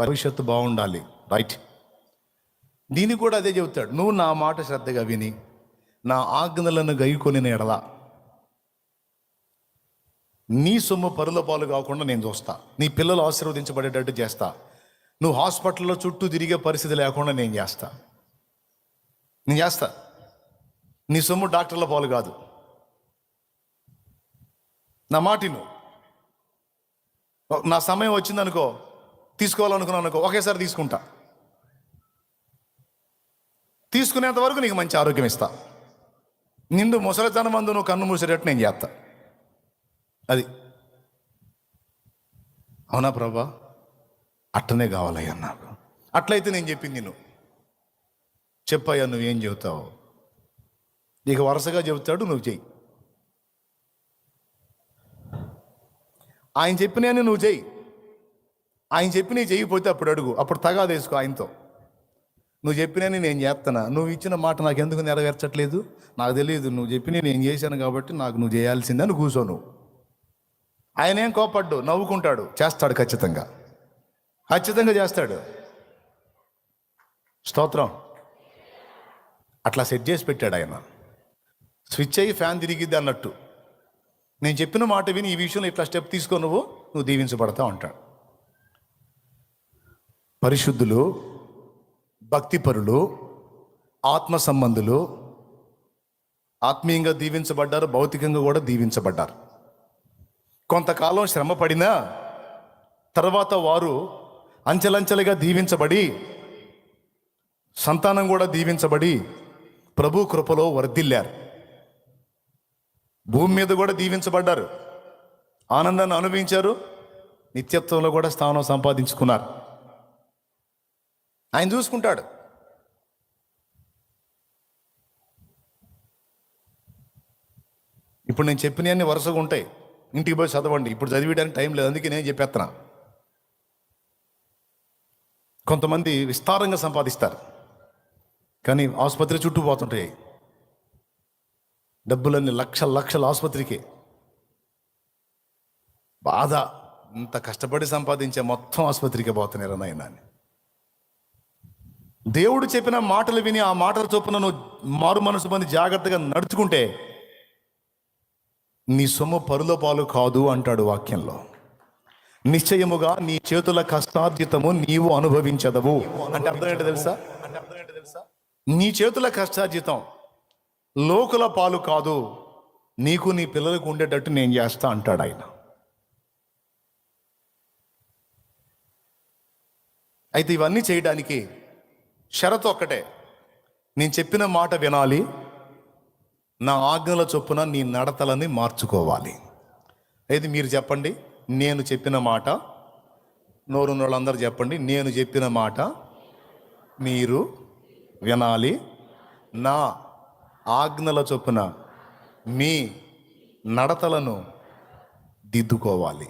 భవిష్యత్తు బాగుండాలి. రైట్ దీనికి కూడా అదే చెబుతాడు. నువ్వు నా మాట శ్రద్ధగా విని నా ఆజ్ఞలను గైకొని ఎడల నీ సొమ్ము పరుల పాలు కాకుండా నేను చూస్తా. నీ పిల్లలు ఆశీర్వదించబడేటట్టు చేస్తా. నువ్వు హాస్పిటల్లో చుట్టూ తిరిగే పరిస్థితి లేకుండా నేను చేస్తా. నేను చేస్తా. నీ సొమ్ము డాక్టర్ల పాలు కాదు. నా మాటిను నా సమయం వచ్చిందనుకో తీసుకోవాలనుకున్నాను అనుకో ఒకేసారి తీసుకుంటా. తీసుకునేంత వరకు నీకు మంచి ఆరోగ్యం ఇస్తా. నిండు ముసలితనం మందు నువ్వు కన్ను మూసేటట్టు నేను చేస్తా. అది. అవునా ప్రభా? అట్టనే కావాలయ్యా నాకు. అట్లయితే నేను చెప్పింది నువ్వు చెప్పయ్యా నువ్వేం చెబుతావు? నీకు వరుసగా చెబుతాడు నువ్వు చెయ్యి. ఆయన చెప్పినని నువ్వు చెయ్యి. ఆయన చెప్పి నీ చెయ్యిపోతే అప్పుడు అడుగు. అప్పుడు తగాదేసుకో ఆయనతో. నువ్వు చెప్పినని నేను చేస్తానా నువ్వు ఇచ్చిన మాట నాకు ఎందుకు నెరవేర్చట్లేదు? నాకు తెలియదు. నువ్వు చెప్పిన నేను చేశాను కాబట్టి నాకు నువ్వు చేయాల్సిందని కూర్చో నువ్వు. ఆయన ఏం కోపడ్డు నవ్వుకుంటాడు. చేస్తాడు ఖచ్చితంగా. ఖచ్చితంగా చేస్తాడు. స్తోత్రం. అట్లా సెట్ చేసి పెట్టాడు ఆయన. స్విచ్ అయ్యి ఫ్యాన్ తిరిగిద్ది అన్నట్టు. నేను చెప్పిన మాట విని ఈ విషయంలో ఇట్లా స్టెప్ తీసుకో నువ్వు. నువ్వు దీవించబడతా ఉంటాడు. పరిశుద్ధులు భక్తిపరులు ఆత్మ సంబంధులు ఆత్మీయంగా దీవించబడ్డారు భౌతికంగా కూడా దీవించబడ్డారు. కొంతకాలం శ్రమ పడినా తర్వాత వారు అంచెలంచెలుగా దీవించబడి సంతానం కూడా దీవించబడి ప్రభు కృపలో వర్ధిల్లారు. భూమి మీద కూడా దీవించబడ్డారు. ఆనందాన్ని అనుభవించారు. నిత్యత్వంలో కూడా స్థానం సంపాదించుకున్నారు. ఆయన చూసుకుంటాడు. ఇప్పుడు నేను చెప్పినవన్నీ వరుసగా ఉంటాయి. ఇంటికి పోయి చదవండి. ఇప్పుడు చదివేయడానికి టైం లేదు. అందుకే నేను చెప్పేస్తున్నా కొంతమంది విస్తారంగా సంపాదిస్తారు. కానీ ఆసుపత్రి చుట్టూ పోతుంటాయి. డబ్బులన్నీ లక్షల లక్షల ఆసుపత్రికి. బాధ. ఇంత కష్టపడి సంపాదించే మొత్తం ఆసుపత్రికి పోతున్నారు నాయన దేవుడు చెప్పిన మాటలు విని ఆ మాటల చొప్పున నువ్వు మారు మనసు మంది జాగ్రత్తగా నడుచుకుంటే నీ సొమ్ము పరుల పాలు కాదు అంటాడు వాక్యంలో. నిశ్చయముగా నీ చేతుల కష్టార్జితము నీవు అనుభవించదవు. అంటే అర్థం ఏంటో తెలుసా? అంటే అర్థం ఏంటో తెలుసా నీ చేతుల కష్టార్జితం లోకుల పాలు కాదు నీకు నీ పిల్లలకు ఉండేటట్టు నేను చేస్తా అంటాడు ఆయన. అయితే ఇవన్నీ చేయడానికి షరతు ఒక్కటే. నేను చెప్పిన మాట వినాలి. నా ఆజ్ఞల చొప్పున నీ నడతలని మార్చుకోవాలి. అయితే మీరు చెప్పండి? నేను చెప్పిన మాట. నోరున్న వాళ్ళందరూ చెప్పండి. నేను చెప్పిన మాట మీరు వినాలి. నా ఆజ్ఞల చొప్పున మీ నడతలను దిద్దుకోవాలి.